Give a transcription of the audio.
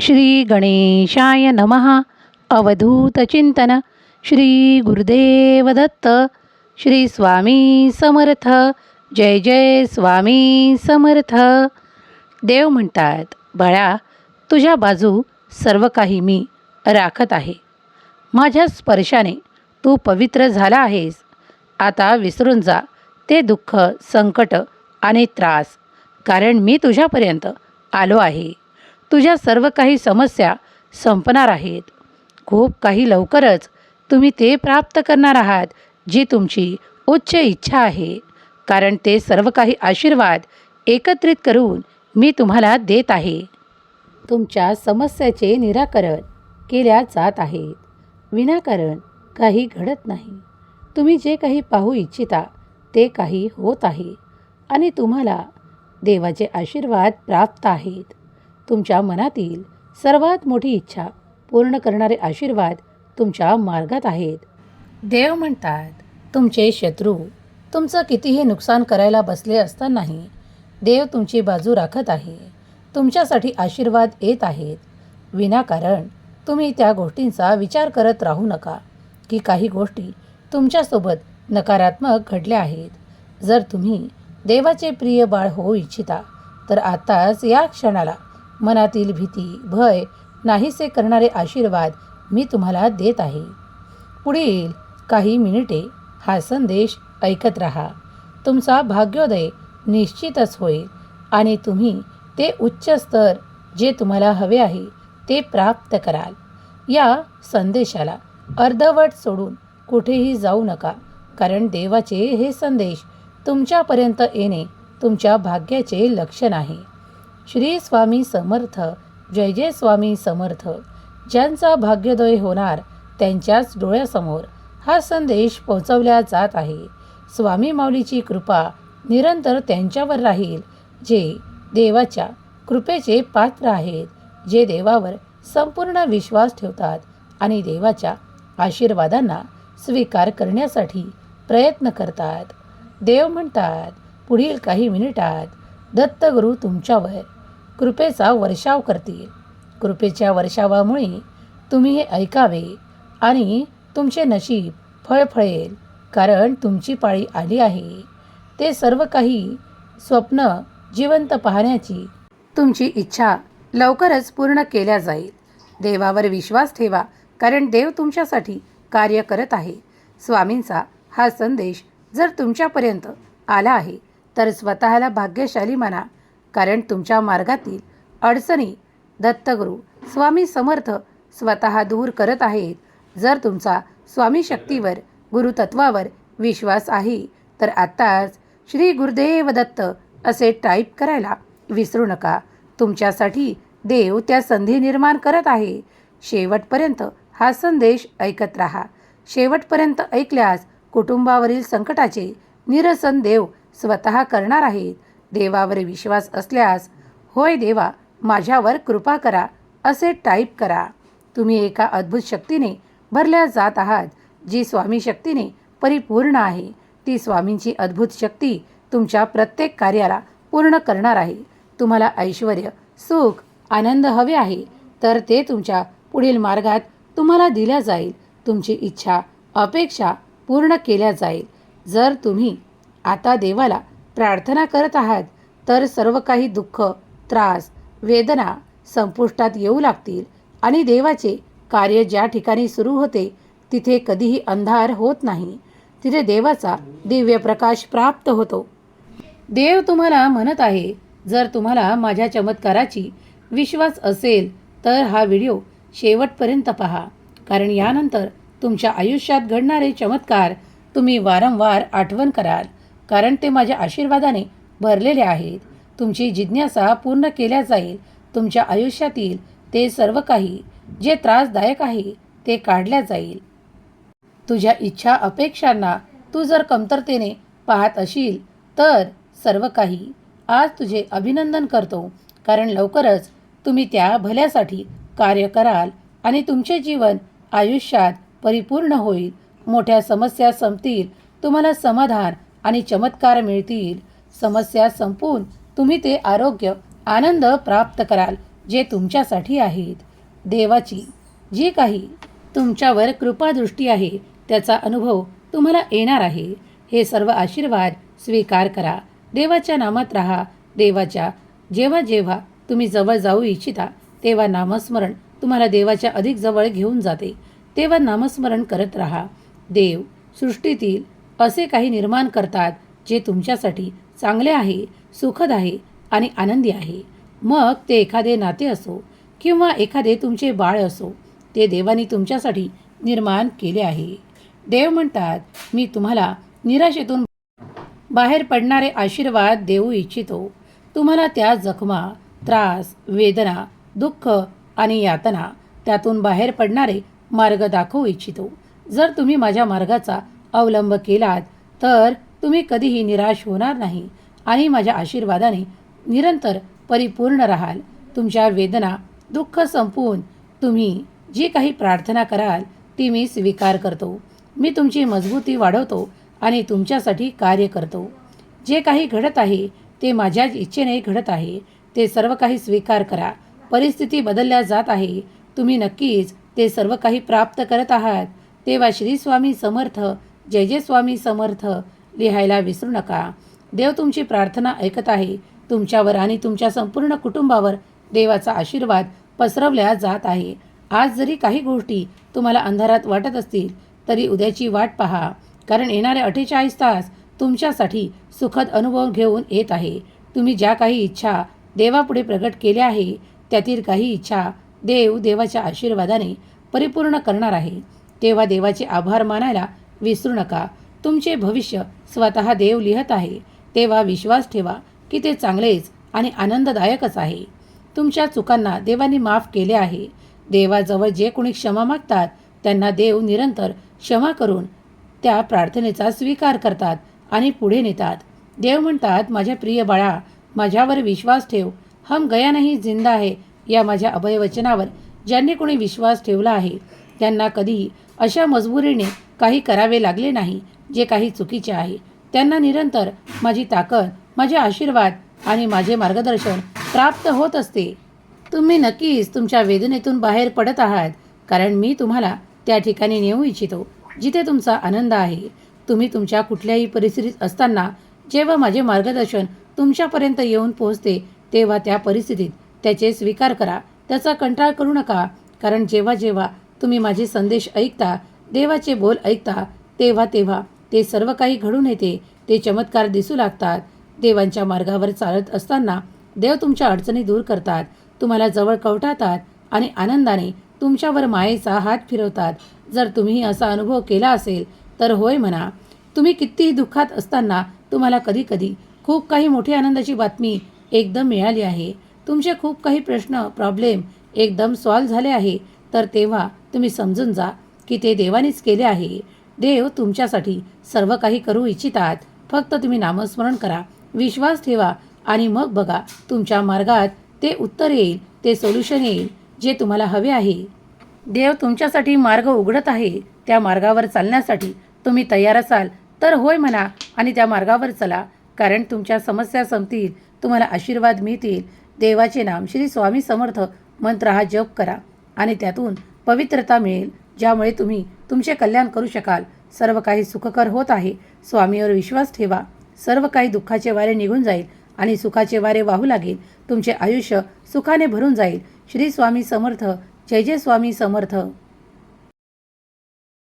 श्री गणेशाय नमः. अवधूतचिंतन श्री गुरुदेव दत्त. श्री स्वामी समर्थ. जय जय स्वामी समर्थ. देव म्हणतात बाळा तुझ्या बाजू सर्व काही मी राखत आहे. माझ्या स्पर्शाने तू पवित्र झाला आहेस. आता विसरून जा. ते दुःख संकट आणि त्रास कारण मी तुझ्यापर्यंत आलो आहे. तुझ्या सर्व काही समस्या संपणार आहेत. खूप काही लवकरच तुम्ही ते प्राप्त करणार आहात जी तुमची उच्च इच्छा आहे. कारण ते सर्व काही आशीर्वाद एकत्रित करून मी तुम्हाला देत आहे. तुमच्या समस्याचे निराकरण केल्या जात आहेत. विनाकारण काही घडत नाही. तुम्ही जे काही पाहू इच्छिता ते काही होत आहे. आणि तुम्हाला देवाचे आशीर्वाद प्राप्त आहेत. तुमच्या मनातील सर्वात मोठी इच्छा पूर्ण करणारे आशीर्वाद तुमच्या मार्गात आहेत. देव म्हणतात तुमचे शत्रू तुमचं कितीही नुकसान करायला बसले असतानाही देव तुमची बाजू राखत आहे. तुमच्यासाठी आशीर्वाद येत आहेत. विनाकारण तुम्ही त्या गोष्टींचा विचार करत राहू नका की काही गोष्टी तुमच्यासोबत नकारात्मक घडल्या आहेत. जर तुम्ही देवाचे प्रिय बाळ होऊ इच्छिता तर आताच या क्षणाला मनातील भीती भय नाहीसे करणारे आशीर्वाद मी तुम्हाला देत आहे. पुढील काही मिनिटे हा संदेश ऐकत राहा. तुमचा भाग्योदय निश्चितच होईल आणि तुम्ही ते उच्च स्तर जे तुम्हाला हवे आहे ते प्राप्त कराल. या संदेशाला अर्धवट सोडून कुठेही जाऊ नका कारण देवाचे हे संदेश तुमच्यापर्यंत येणे तुमच्या भाग्याचे लक्षण आहे. श्री स्वामी समर्थ जय जय स्वामी समर्थ. ज्यांचा भाग्योदय होणार त्यांच्याच डोळ्यासमोर हा संदेश पोहोचवला जात आहे. स्वामी माऊलीची कृपा निरंतर त्यांच्यावर राहील जे देवाच्या कृपेचे पात्र आहेत जे देवावर संपूर्ण विश्वास ठेवतात आणि देवाच्या आशीर्वादांना स्वीकार करण्यासाठी प्रयत्न करतात. देव म्हणतात पुढील काही मिनिटात दत्तगुरू तुमच्यावर कृपेचा वर्षाव करतील. कृपेच्या वर्षावामुळे तुम्ही हे ऐकावे आणि तुमचे नशीब फळफळेल कारण तुमची पाळी आली आहे. ते सर्व काही स्वप्न जिवंत पाहण्याची तुमची इच्छा लवकरच पूर्ण केल्या जाईल. देवावर विश्वास ठेवा कारण देव तुमच्यासाठी कार्य करत आहे. स्वामींचा हा संदेश जर तुमच्यापर्यंत आला आहे तर स्वतःला भाग्यशाली म्हणा. कारण तुमच्या मार्गातील अडचणी दत्तगुरू स्वामी समर्थ स्वतः दूर करत आहेत. जर तुमचा स्वामी शक्तीवर गुरुतत्वावर विश्वास आहे तर आत्ताच श्री गुरुदेव दत्त असे टाईप करायला विसरू नका. तुमच्यासाठी देव त्या संधी निर्माण करत आहे. शेवटपर्यंत हा संदेश ऐकत राहा. शेवटपर्यंत ऐकल्यास कुटुंबावरील संकटाचे निरसन देव स्वतः करणार आहेत. देवावर विश्वास असल्यास होय देवा माझ्यावर कृपा करा असे टाईप करा. तुम्ही एका अद्भुत शक्तीने भरल्या जात आहात जी स्वामी शक्तीने परिपूर्ण आहे. ती स्वामींची अद्भुत शक्ती तुमच्या प्रत्येक कार्याला पूर्ण करणार आहे. तुम्हाला ऐश्वर सुख आनंद हवे आहे तर ते तुमच्या पुढील मार्गात तुम्हाला दिल्या जाईल. तुमची इच्छा अपेक्षा पूर्ण केल्या जाईल. जर तुम्ही आता देवाला प्रार्थना करत आहात तर सर्व काही दुःख त्रास वेदना संपुष्टात येऊ लागतील आणि देवाचे कार्य ज्या ठिकाणी सुरू होते तिथे कधीही अंधार होत नाही. तिथे देवाचा दिव्य प्रकाश प्राप्त होतो. देव तुम्हाला म्हणत आहे जर तुम्हाला माझ्या चमत्काराची विश्वास असेल तर हा व्हिडिओ शेवटपर्यंत पहा कारण यानंतर तुमच्या आयुष्यात घडणारे चमत्कार तुम्ही वारंवार आठवण कराल. कारण ते माझ्या आशीर्वादाने भरलेले आहेत. तुमची जिज्ञासा पूर्ण केल्या जाईल. तुमच्या आयुष्यातील ते सर्व काही जे त्रासदायक आहे ते काढल्या जाईल. तुझ्या इच्छा अपेक्षांना तू जर कमतरतेने पाहत असील तर सर्व काही आज तुझे अभिनंदन करतो. कारण लवकरच तुम्ही त्या भल्यासाठी कार्य कराल आणि तुमचे जीवन आयुष्यात परिपूर्ण होईल. मोठ्या समस्या संपतील तुम्हाला समाधान आणि चमत्कार मिळतील. समस्या संपून तुम्ही ते आरोग्य आनंद प्राप्त कराल जे तुमच्यासाठी आहेत. देवाची जी काही तुमच्यावर कृपादृष्टी आहे त्याचा अनुभव तुम्हाला येणार आहे. हे सर्व आशीर्वाद स्वीकार करा. देवाच्या नामात राहा. देवाच्या जेव्हा जेव्हा तुम्ही जवळ जाऊ इच्छिता तेव्हा नामस्मरण तुम्हाला देवाच्या अधिक जवळ घेऊन जाते. तेव्हा नामस्मरण करत राहा. देव सृष्टीतील असे काही निर्माण करतात जे तुमच्यासाठी चांगले आहे सुखद आहे आणि आनंदी आहे. मग ते एखादे नाते असो किंवा एखादे तुमचे बाळ असो ते देवानी तुमच्यासाठी निर्माण केले आहे. देव म्हणतात मी तुम्हाला निराशेतून बाहेर पडणारे आशीर्वाद देऊ इच्छितो. तुम्हाला त्या जखमा त्रास वेदना दुःख आणि यातना त्यातून बाहेर पडणारे मार्ग दाखवू इच्छितो. जर तुम्ही माझ्या मार्गाचा अवलंब केलात तर तुम्ही कधीही निराश होणार नाही आणि माझ्या आशीर्वादाने निरंतर परिपूर्ण राहाल. तुमच्या वेदना दुःख संपवून तुम्ही जी काही प्रार्थना कराल ती मी स्वीकार करतो. मी तुमची मजबूती वाढवतो आणि तुमच्यासाठी कार्य करतो. जे काही घडत आहे ते माझ्याच इच्छेने घडत आहे. ते सर्व काही स्वीकार करा. परिस्थिती बदलल्या जात आहे. तुम्ही नक्कीच ते सर्व काही प्राप्त करत आहात. तेव्हा श्री स्वामी समर्थ जय जय स्वामी समर्थ लिहायला विसरू नका. देव तुमची प्रार्थना ऐकत आहे. तुमच्यावर आणि तुमच्या संपूर्ण कुटुंबावर देवाचा आशीर्वाद पसरवल्या जात आहे. आज जरी काही गोष्टी तुम्हाला अंधारात वाटत असतील तरी उद्याची वाट पहा. कारण येणारे अठ्ठेचाळीस तास तुमच्यासाठी सुखद अनुभव घेऊन येत आहे. तुम्ही ज्या काही इच्छा देवापुढे प्रगट केल्या आहे त्यातील काही इच्छा देव देवाच्या आशीर्वादाने परिपूर्ण करणार आहे. तेव्हा देवाचे आभार मानायला विसरू नका. तुमचे भविष्य स्वतः देव लिहत आहे. तेव्हा विश्वास ठेवा की ते चांगलेच आणि आनंददायकच आहे. तुमच्या चुकांना देवाने माफ केले आहे. देवाजवळ जे कोणी क्षमा मागतात त्यांना देव निरंतर क्षमा करून त्या प्रार्थनेचा स्वीकार करतात आणि पुढे नेतात. देव म्हणतात माझ्या प्रिय बाळा माझ्यावर विश्वास ठेव. हम गया नाही जिंदा आहे या माझ्या अभयवचनावर ज्यांनी कोणी विश्वास ठेवला आहे त्यांना कधीही अशा मजबुरीने काही करावे लागले नाही जे काही चुकीचे आहे. त्यांना निरंतर माझी ताकद माझे आशीर्वाद आणि माझे मार्गदर्शन प्राप्त होत असते. तुम्ही नक्कीच तुमच्या वेदनेतून बाहेर पडत आहात कारण मी तुम्हाला त्या ठिकाणी नेऊ इच्छितो जिथे तुमचा आनंद आहे. तुम्ही तुमच्या कुठल्याही परिस्थितीत असताना जेव्हा माझे मार्गदर्शन तुमच्यापर्यंत येऊन पोहोचते तेव्हा त्या परिस्थितीत त्याचे स्वीकार करा. त्याचा कंटाळ करू नका कारण जेव्हा जेव्हा तुम्ही माझे संदेश ऐकता देवाचे बोल ऐकता तेव्हा तेव्हा ते सर्व काही घडून येते ते चमत्कार दिसू लागतात. देवांच्या मार्गावर चालत असताना देव तुमच्या अडचणी दूर करतात. तुम्हाला जवळ कवटातात आणि आनंदाने तुमच्यावर मायेचा हात फिरवतात. जर तुम्ही असा अनुभव केला असेल तर होय म्हणा. तुम्ही कितीही दुःखात असताना तुम्हाला कधीकधी खूप काही मोठी आनंदाची बातमी एकदम मिळाली आहे. तुमचे खूप काही प्रश्न प्रॉब्लेम एकदम सॉल्व्ह झाले आहे. तर तेव्हा तुम्ही समजून जा. की ते देवानेच केले आहे. देव तुमच्यासाठी सर्व काही करू इच्छितात. फक्त तुम्ही नामस्मरण करा. विश्वास ठेवा आणि मग बघा तुमच्या मार्गात ते उत्तर येईल ते सोल्युशन येईल जे तुम्हाला हवे आहे. देव तुमच्यासाठी मार्ग उघडत आहे. त्या मार्गावर चालण्यासाठी तुम्ही तयार असाल तर होय म्हणा आणि त्या मार्गावर चला. कारण तुमच्या समस्या संपतील तुम्हाला आशीर्वाद मिळतील. देवाचे नाम श्री स्वामी समर्थ मंत्र हा जप करा आणि त्यातून पवित्रता मिळेल. ज्यामुळे तुम्ही तुमचे कल्याण करू शकाल. सर्व काही सुखकर होत आहे. स्वामीवर विश्वास ठेवा. सर्व काही दुःखाचे वारे निघून जाईल आणि सुखाचे वारे वाहू लागेल. तुमचे आयुष्य सुखाने भरून जाईल. श्री स्वामी समर्थ. जय जय स्वामी समर्थ.